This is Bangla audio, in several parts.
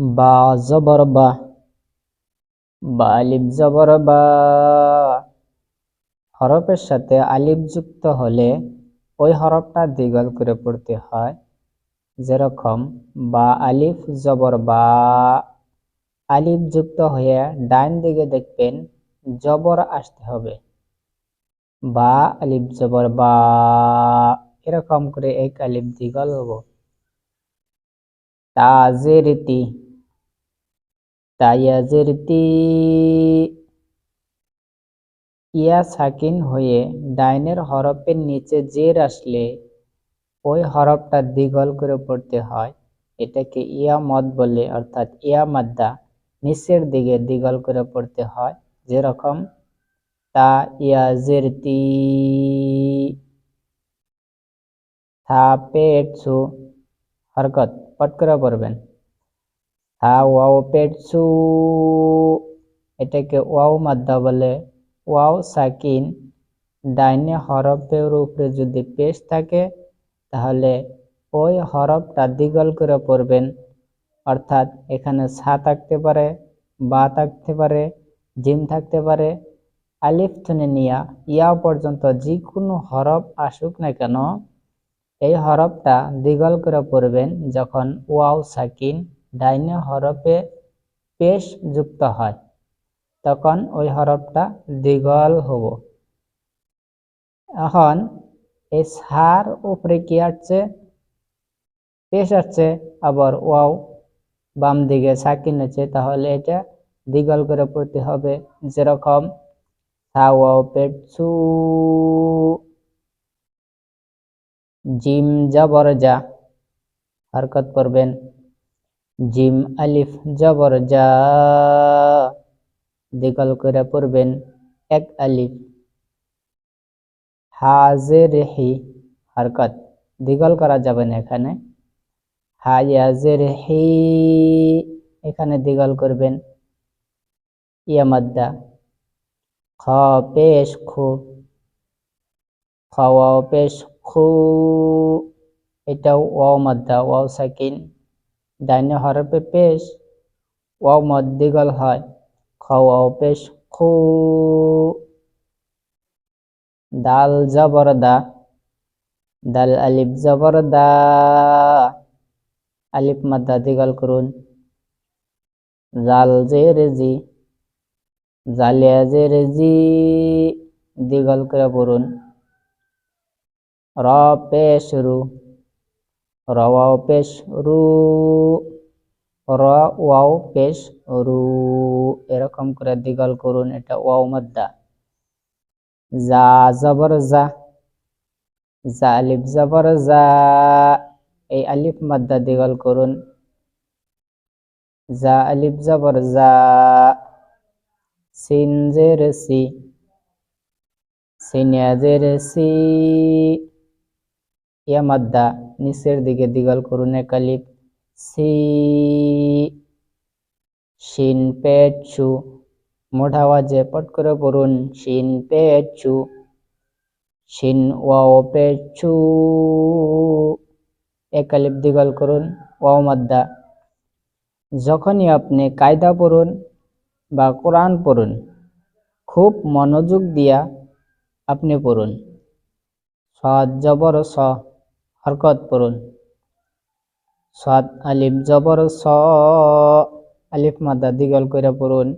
বা জবর বা বা জবর বা। হরফের সাথে আলিফ যুক্ত হলে ওই হরফটা দ্বিগল করে পড়তে হয়। যেরকম, বা আলিফ জবর বা। আলিফ যুক্ত হয়ে ডাইন দিকে দেখবেন জবর আসতে হবে। বা আলিফ জবর বা। এরকম করে এক আলিফ দ্বিগল হব। তাজেরতি ইয়া সাকিন হয়ে ডাইনের হরফের নিচে জের আসলে ওই হরফটা দ্বিগল করে পড়তে হয়। এটাকে ইয়া মদ বলে, অর্থাৎ ইয়া মাদ্দা নিচের দিকে দ্বিগল করে পড়তে হয়। যেরকম তা ইয়া জেরতি থা পেট সু হরকত, পট করে পড়বেন। হা ওয়াও পেট সু এটাকে ওয়াও মাদ্দা বলে ওয়াও সাকিন ডাইনে হরফের উপরে যদি পেশ থাকে তাহলে ওই হরফটা দ্বিগল করে পড়বেন অর্থাৎ এখানে সা থাকতে পারে বা থাকতে পারে জিম থাকতে পারে আলিফ থনে নিয়া ইয়া পর্যন্ত যে কোনো হরফ আসুক না কেন এই হরফটা দ্বিগল করে পড়বেন যখন ওয়াও সাকিন ডাইনে হরফে পেশ যুক্ত হয়, তখন ওই হরফটা দ্বিগল হব। এখন এই সার উপরে কি আসছে? পেশ আসছে, আবার ওয়াও, বাম দিকে সাকিন আছে, তাহলে এটা দ্বিগল করে পড়তে হবে যেরকম জিম জবর যা হরকত করবেন জিম, আলিফ, জবর যা দ্বিগল করে পড়বেন, এক আলিফ। হাজের হি, হরকত। দ্বিগল করা যাবে না এখানে। হায়াজের হি, এখানে দ্বিগল করবেন। ইয়ামাদ্দা। খ, পেশ খু। খাওয়া পেশ খু। এটাও ওয়াও মাদ্দা, ওয়াও সাকিন। ডাইনে হরফে পেশ ওয়াও মদ দ্বিগল হয় খাওয়াও পেশ খু দাল জবর দা দাল আলিফ জবর দা আলিফ মাদ্দা দ্বিগল করুন জাল জি জালিয়া জের জি দ্বিগল করে পড়ুন র পেশ রু রওয়াও পেশ রু র, ওয়াও, পেশ, রু, এরকম করে দ্বিগল করুন, এটা ওয়াও মাদ্দা। যা, জবর, যা। যা, আলিফ, জবর, যা। এই আলিফ মাদ্দা দ্বিগল করুন। যা, আলিফ, জবর, যা। সিন জের সি। সিনিয়া জের সি। ইয়া মাদ্দা, নিচের দিকে দ্বিগল করুন এক আলিফ। সি শিন পেট চু মোট আওয়াজে পট করে পড়ুন শিন পেট চু শিন ওয়াও পেট চু এক আলিফ দ্বিগল করুন ওয়াও মাদ্দা যখনই আপনি কায়দা পড়ুন বা কোরআন পড়ুন খুব মনোযোগ দিয়া আপনি পড়ুন সদ জবর স হরকত পড়ুন সদ আলিফ জবর স। আলিফ মাদা দিগল করে পড়ুন।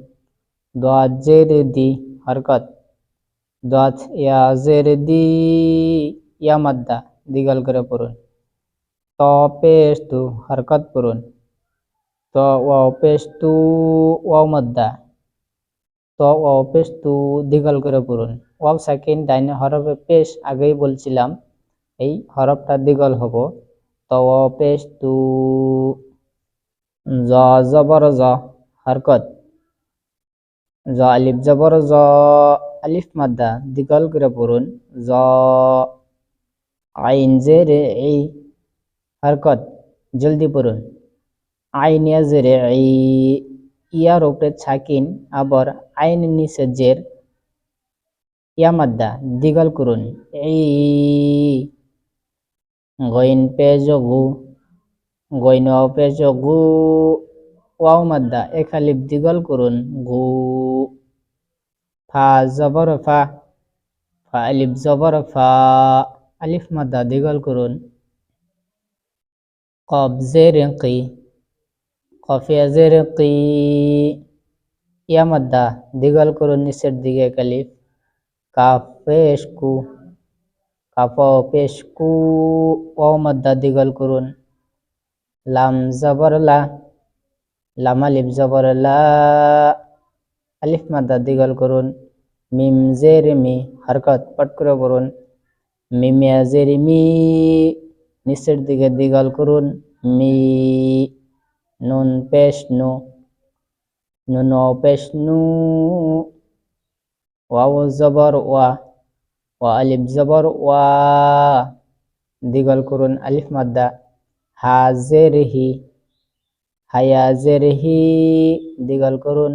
দোয়া জের দি, হরকত। দোয়াত ইয়া দি, ইয়া মাদ্দা দিগল করে পড়ুন। ত পেশ তু, হরকত পড়ুন। ত ওয়াও পেশ তু, ওয়াও মাদ্দা। ত ওয়াও পেশ তু দিগল করে পড়ুন। ওয়াও সেকেন্ড ডাইনে হরফে পেশ আগেই বলছিলাম, এই হরফটা দ্বিগল হব। জ জবর জ হরকত। জ আলিফ জবর জ আলিফ মাদ্দা দ্বিগল করে পড়ুন। জ আইন জেরে এই, হরকত, জলদি পড়ুন। আইন জেরে এই ইয়ার উপরে ছাকিন, আবার আইন নিচে জের, ইয়া মাদ্দা দ্বিগল করুন। এই গইন পেজ গু গইন পেজ গু ওয়াও মাদ্দা এক আলিফ দিগল করুন গু ফা জবর ফা ফা আলিফ জবর ফা আলিফ মাদ্দা দিগল করুন কব জের কি কফিয়া জের কি ইয়া মাদ্দা দিগল করুন নিচের দিকে এক আলিফ কাফ পেশ কু ওয়াও মাদ্দা দিগল করুন লাম জবর লা লাম আলিফ জবর লা আলিফ মাদ্দা দিগল করুন মিম জের মি হরকত পট করে পড়ুন মিমিয়া জের মি নিচের দিকে দিগল করুন মি নুন পেশ নু নুন ও পেশ নু ওয়া জবর ওয়া দিগল করুন আলিফ মাদ্দা হা জের হি হায়া জের হি দিগল করুন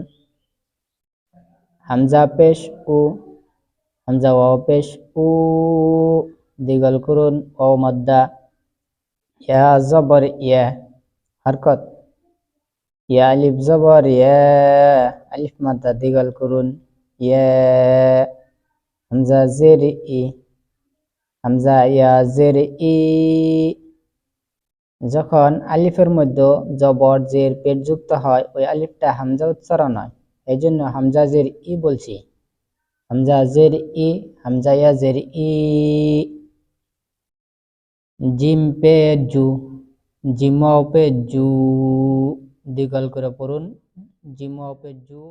হামজা পেশ উ হামজা ওয়াও পেশ উ দিগল করুন ও মাদ্দা ইয়া জবর ইয়া হরকত ইয়া আলিফ জবর ইয়া আলিফ মাদ্দা দিগল করুন ইয়া হামজা জের ই হামজা ইয়া জের ই যখন আলিফের মধ্যে জবর, জের, পেট যুক্ত হয়, ওই আলিফটা হামজা উচ্চারণ হয়। এই জন্য হামজা জের ই বলছি। হামজা জের ই, হামজা ইয়া জের ই। জিম পে জু জিম পে জু। দিগল করে পড়ুন। জিম পে জু।